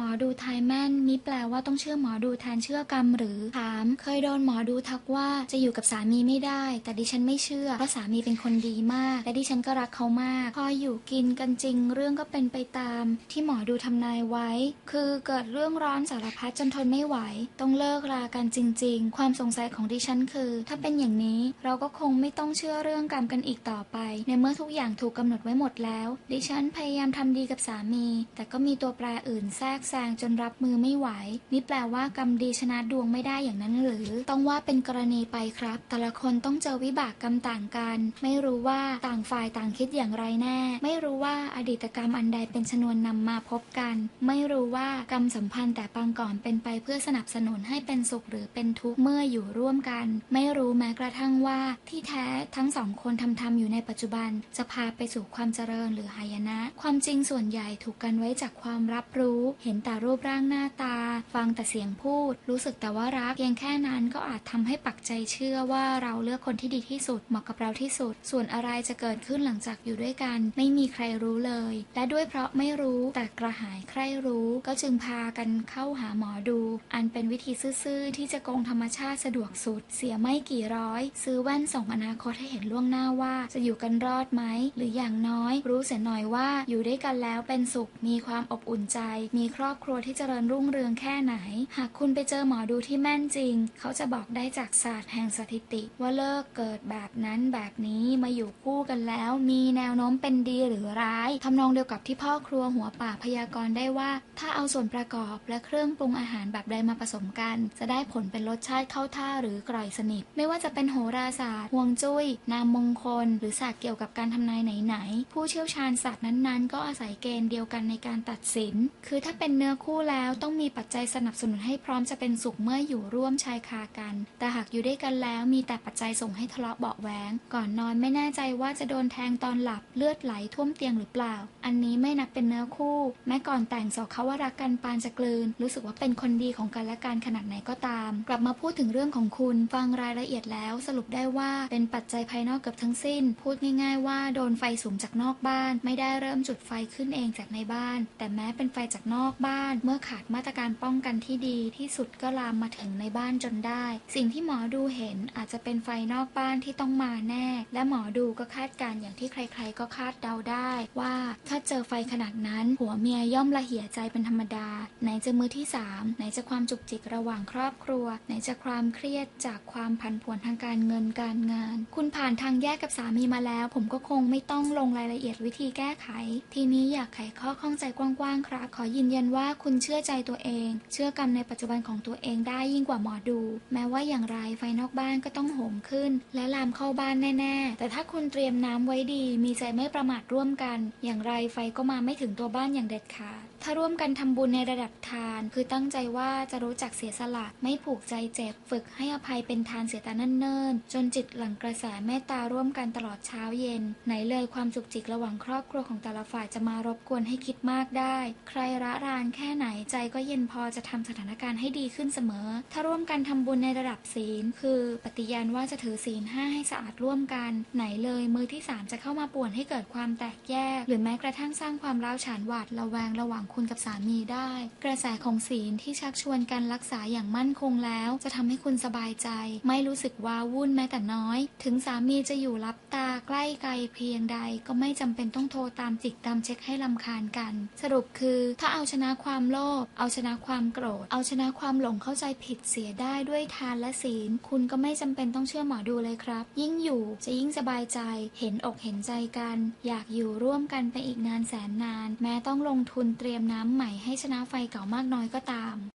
หมอดูทายแม่นนี่แปลว่าต้องเชื่อหมอดูแทนเชื่อกรรมหรือถาม เคยโดนหมอดูทักว่าจะอยู่กับสามีไม่ได้ แต่ดิฉันไม่เชื่อเพราะสามีเป็นคนดีมาก และดิฉันก็รักเขามาก พออยู่กินกันจริง เรื่องก็เป็นไปตาม ที่หมอดูทำนายไว้ คือเกิดเรื่องร้อนสารพัดจนทนไม่ไหว ต้องเลิกรากันจริง ๆ ความสงสัยของดิฉันคือ ถ้าเป็นอย่างนี้เราก็คงไม่ต้องเชื่อเรื่องกรรมกันอีกต่อไป ในเมื่อทุกอย่างถูกกำหนดไว้หมดแล้ว ดิฉันพยายามทำดีกับสามี แต่ก็มีตัวแปรอื่นแทรกแซงจนรับมือไม่ไหว นี่แปลว่ากรรมดีชนะดวงไม่ได้อย่างนั้นหรือ ต้องว่าเป็นกรณีไปครับ แต่ละคนต้องเจอวิบากกรรมต่างกัน ไม่รู้ว่าต่างฝ่ายต่างคิดอย่างไรแน่ ไม่รู้ว่าอดีตกรรมอันใดเป็นชนวนนำมาพบกัน ไม่รู้ว่ากรรมสัมพันธ์แต่ปางก่อนเป็นไปเพื่อสนับสนุนให้เป็นสุขหรือเป็นทุกข์เมื่ออยู่ร่วมกัน ไม่รู้แม้กระทั่งว่าที่แท้ทั้งสองคนทำทำอยู่ในปัจจุบัน จะพาไปสู่ความเจริญหรือหายนะ ความจริงส่วนใหญ่ถูกกันไว้จากความรับรู้ เห็นแต่รูปร่างหน้าตา ฟังแต่เสียงพูด รู้สึกแต่ว่ารักเพียงแค่นั้นก็อาจทำให้ปักใจเชื่อว่าเราเลือกคนที่ดีที่สุดเหมาะกับเราที่สุด ส่วนอะไรจะเกิดขึ้นหลังจากอยู่ด้วยกัน ไม่มีใครรู้เลย และด้วยเพราะไม่รู้แต่กระหายใครรู้ก็จึงพากันเข้าหาหมอดู อันเป็นวิธีซื่อๆที่จะโกงธรรมชาติสะดวกสุด เสียไม่กี่ร้อย ซื้อแว่นส่งอนาคตให้เห็นล่วงหน้าว่า จะอยู่กันรอดไหมหรืออย่างน้อย รู้เสียหน่อยว่าอยู่ด้วยกันแล้วเป็นสุข มีความอบอุ่นใจ มีครอบครัวที่เจริญรุ่งเรืองแค่ไหน หากคุณไปเจอหมอดูที่แม่นจริง เขาจะบอกได้จากศาสตร์แห่งสถิติ ว่าเลิกเกิดแบบนั้นแบบนี้มาอยู่คู่กันแล้ว มีแนวโน้มเป็นดีหรือร้ายทำนองเดียวกับที่พ่อครัวหัวป่าพยากรณ์ได้ว่า ถ้าเอาส่วนประกอบและเครื่องปรุงอาหารแบบใดมาผสมกัน จะได้ผลเป็นรสชาติเข้าท่าหรือกร่อยสนิท ไม่ว่าจะเป็นโหราศาสตร์ห่วงจุ้ย นามมงคล หรือศาสตร์เกี่ยวกับการทำนายไหนๆผู้เชี่ยวชาญศาสตร์นั้นๆ ก็อาศัยเกณฑ์เดียวกันในการตัดสิน คือถ้าเป็นเนื้อคู่แล้วต้องมีปัจจัยสนับสนุนให้พร้อมจะเป็นสุขเมื่ออยู่ร่วมชายคากัน แต่หากอยู่ด้วยกันแล้วมีแต่ปัจจัยส่งให้ทะเลาะเบาะแว้งก่อนนอนไม่แน่ใจว่าจะโดนแทงตอนหลับเลือดไหลท่วมเตียงหรือเปล่า อันนี้ไม่นับเป็นเนื้อคู่ แม้ก่อนแต่งสอกเขาว่ารักกันปานจะกลืน รู้สึกว่าเป็นคนดีของกันและกันขนาดไหนก็ตาม กลับมาพูดถึงเรื่องของคุณ ฟังรายละเอียดแล้วสรุปได้ว่าเป็นปัจจัยภายนอกเกือบทั้งสิ้น พูดง่าย ๆ ว่าโดนไฟสูงจากนอกบ้าน ไม่ได้เริ่มจุดไฟขึ้นเองจากในบ้าน แต่แม้เป็นไฟจากนอกบ้านเมื่อขาดมาตรการป้องกันที่ดีที่สุดก็ลามมาถึงในบ้านจนได้ สิ่งที่หมอดูเห็นอาจจะเป็นไฟนอกบ้านที่ต้องมาแน่ และหมอดูก็คาดการณ์อย่างที่ใครๆ ก็คาดเดาได้ว่าถ้าเจอไฟขนาดนั้นหัวเมียย่อมละเหี่ยใจเป็นธรรมดา ไหนจะมือที่สามไหนจะความจุกจิกระหว่างครอบครัว ไหนจะความเครียดจากความผันผวนทางการเงินการงาน คุณผ่านทางแยกกับสามีมาแล้ว ผมก็คงไม่ต้องลงรายละเอียดวิธีแก้ไข ทีนี้อยากไขข้อข้องใจกว้างๆครับขอยืนยันว่าคุณเชื่อใจตัวเอง เชื่อกรรมในปัจจุบันของตัวเองได้ยิ่งกว่าหมอดู แม้ว่าอย่างไรไฟนอกบ้านก็ต้องโหมขึ้น และลามเข้าบ้านแน่ๆ แต่ถ้าคุณเตรียมน้ำไว้ดี มีใจไม่ประมาทร่วมกัน อย่างไรไฟก็มาไม่ถึงตัวบ้านอย่างเด็ดขาดถ้าร่วมกันทำบุญในระดับทาน คือตั้งใจว่าจะรู้จักเสียสละไม่ผูกใจเจ็บ ฝึกให้อภัยเป็นทานเสียแต่นเนิ่นจนจิตหลั่งกระแสเมตตาร่วมกันตลอดเช้าเย็น ไหนเลยความจุกจิกระหว่างครอบครัวของแต่ละฝ่ายจะมารบกวนให้คิดมากได้ ใครระรานแค่ไหนใจก็เย็นพอจะทำสถานการณ์ให้ดีขึ้นเสมอ ถ้าร่วมกันทำบุญในระดับศีล คือปฏิญาณว่าจะถือศีลห้าให้สะอาดร่วมกัน ไหนเลยมือที่สามจะเข้ามาป่วนให้เกิดความแตกแยก หรือแม้กระทั่งสร้างความร้าวฉานหวาดระแวงระหว่างคุณกับสามีได้ กระแสของศีลที่ชักชวนกันรักษาอย่างมั่นคงแล้ว จะทำให้คุณสบายใจ ไม่รู้สึกว้าวุ่นแม้แต่น้อย ถึงสามีจะอยู่รับตาใกล้ไกลเพียงใด ก็ไม่จำเป็นต้องโทรตามจิกตามเช็คให้ลำคาญกัน สรุปคือถ้าเอาชนะะความโลภเอาชนะความโกรธ เอาชนะความหลงเข้าใจผิดเสียได้ด้วยทานและศีล คุณก็ไม่จำเป็นต้องเชื่อหมอดูเลยครับ ยิ่งอยู่จะยิ่งสบายใจ เห็นอกเห็นใจกัน อยากอยู่ร่วมกันไปอีกนานแสนนาน แม้ต้องลงทุนเตรียมน้ำใหม่ให้ชนะไฟเก่ามากน้อยก็ตาม